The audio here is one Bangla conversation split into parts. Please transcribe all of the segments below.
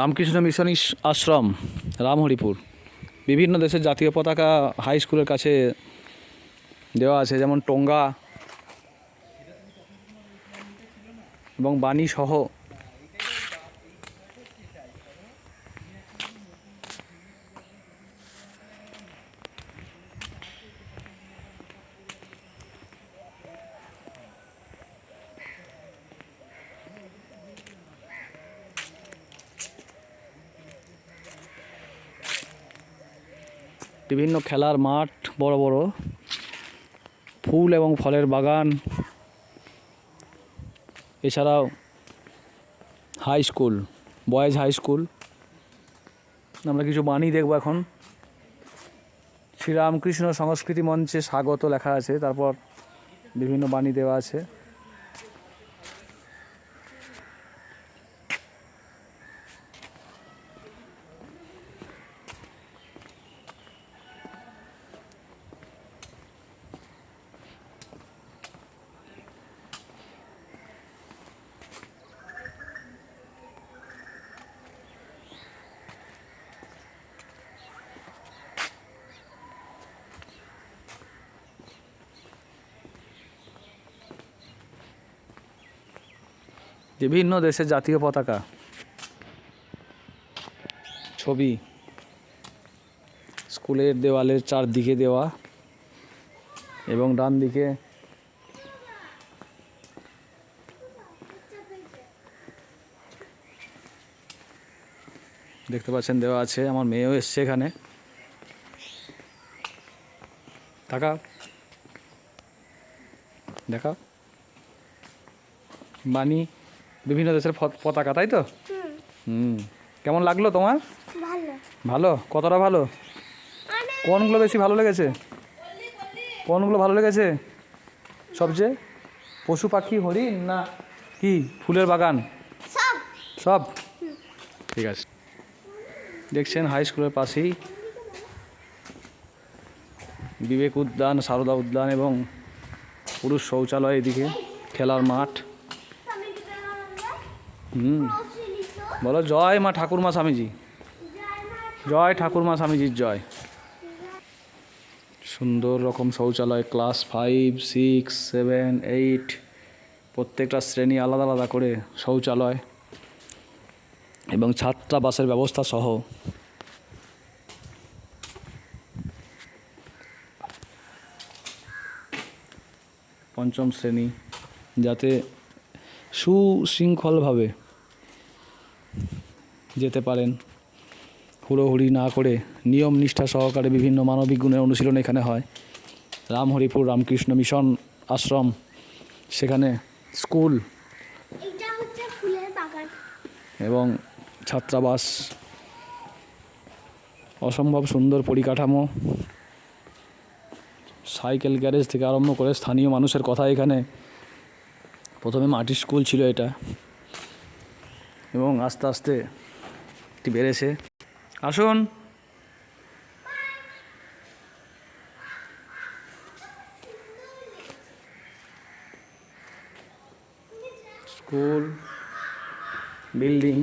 রামকৃষ্ণ মিশন আশ্রম, রামহরিপুর। বিভিন্ন দেশের জাতীয় পতাকা হাই স্কুলের কাছে দেওয়া আছে, যেমন টোঙ্গা এবং বাণী সহ বিভিন্ন খেলার মাঠ, বড় বড় ফুল এবং ফলের বাগান, এছাড়াও high school boys high school আমরা কিছু বাণী দেখব এখন। শ্রীরামকৃষ্ণ সংস্কৃতি মঞ্চে স্বাগত লেখা আছে, তারপর বিভিন্ন বাণী দেওয়া আছে। বিভিন্ন দেশের জাতীয় পতাকা। ছবি। স্কুলের দেওয়ালের চারদিকে দেওয়া এবং ডান দিকে দেখতে পাচ্ছেন দেওয়া আছে। আমার মেয়েও এসছে এখানে। টাকা দেখা। বাণী। বিভিন্ন দেশের পতাকা তাই তো? হুম। কেমন লাগল তোমার? ভালো। কতটা ভালো? কোনগুলো বেশি ভালো লেগেছে? কোনগুলো ভালো লেগেছে? সবচেয়ে? পশু পাখি হরিণ না কি? ফুলের বাগান? সব। সব? ঠিক আছে। দেখছেন হাই স্কুলের পাশেই বিবেক উদ্যান সারদা উদ্যান এবং পুরুষ শৌচালয় এদিকে খেলার মাঠ। হুম। বলো, জয় মা ঠাকুরমা স্বামীজি। জয় ঠাকুরমা স্বামীজির জয়। সুন্দর রকম শৌচালয়, class five, six, seven, eight, প্রত্যেকটা শ্রেণি আলাদা আলাদা করে শৌচালয় এবং ছাত্রাবাসের ব্যবস্থা সহ। পঞ্চম শ্রেণি, যাতে সুশৃঙ্খলভাবে যেতে পারেন। হুড়োহুড়ি না করে নিয়ম নিষ্ঠা সহকারে বিভিন্ন মানবিক গুণের অনুশীলন এখানে হয়। রামহরিপুর রামকৃষ্ণ মিশন আশ্রম সেখানে স্কুল এবং ছাত্রাবাস অসম্ভব সুন্দর পরিকাঠামো। সাইকেল গ্যারেজ থেকে আরম্ভ করে স্থানীয় মানুষের কথা এখানে। প্রথমে মাটির স্কুল ছিল এটা। এবং আস্তে আস্তে এটি বেড়েছে। আসুন। School building.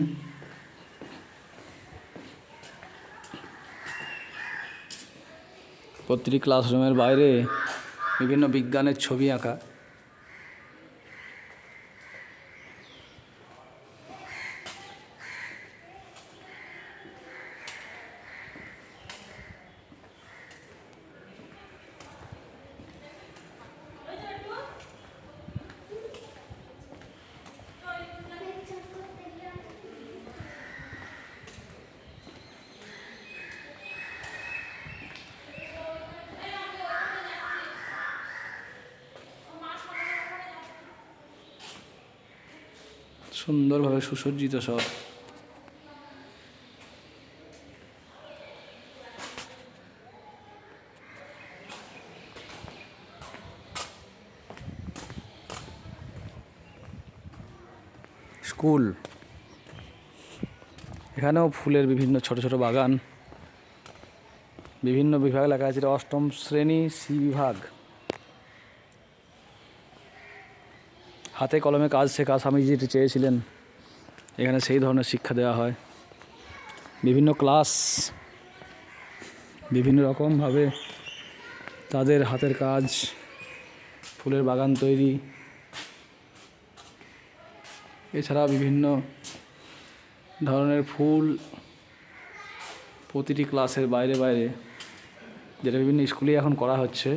প্রতিটি ক্লাসরুমের বাইরে বিভিন্ন বিজ্ঞানের ছবি আঁকা। সুন্দরভাবে সুসজ্জিত সব। স্কুল। এখানেও ফুলের বিভিন্ন ছোট ছোট বাগান বিভিন্ন বিভাগ লেখা আছে। অষ্টম শ্রেণি সি বিভাগ। হাতে কলমে কাজ শেখা স্বামীজি চেয়েছিলেন, এখানে সেই ধরনের শিক্ষা দেওয়া হয়। বিভিন্ন ক্লাস, বিভিন্ন রকমভাবে তাদের হাতের কাজ, ফুলের বাগান তৈরি, এছাড়া বিভিন্ন ধরনের ফুল প্রতিটি ক্লাসের বাইরে বাইরে, যেটা বিভিন্ন স্কুলে এখন করা হচ্ছে।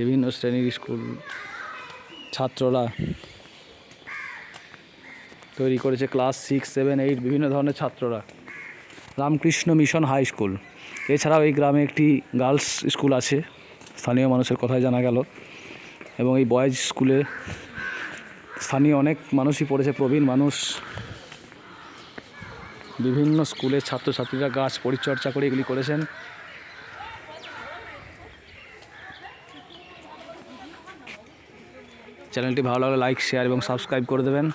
বিভিন্ন শ্রেণির স্কুল ছাত্ররা তৈরি করেছে ক্লাস সিক্স, সেভেন, এইট, বিভিন্ন ধরনের ছাত্ররা। Ramakrishna Mission high school. এছাড়াও এই গ্রামে একটি গার্লস স্কুল আছে, স্থানীয় মানুষের কথায় জানা গেল। এবং এই বয়েজ স্কুলে স্থানীয় অনেক মানুষই পড়েছে, প্রবীণ মানুষ। বিভিন্ন স্কুলের ছাত্রছাত্রীরা গাছ পরিচর্যা করে এগুলি করেছেন। চ্যানেলটি ভালো লাগলে লাইক শেয়ার এবং সাবস্ক্রাইব করে দেবেন।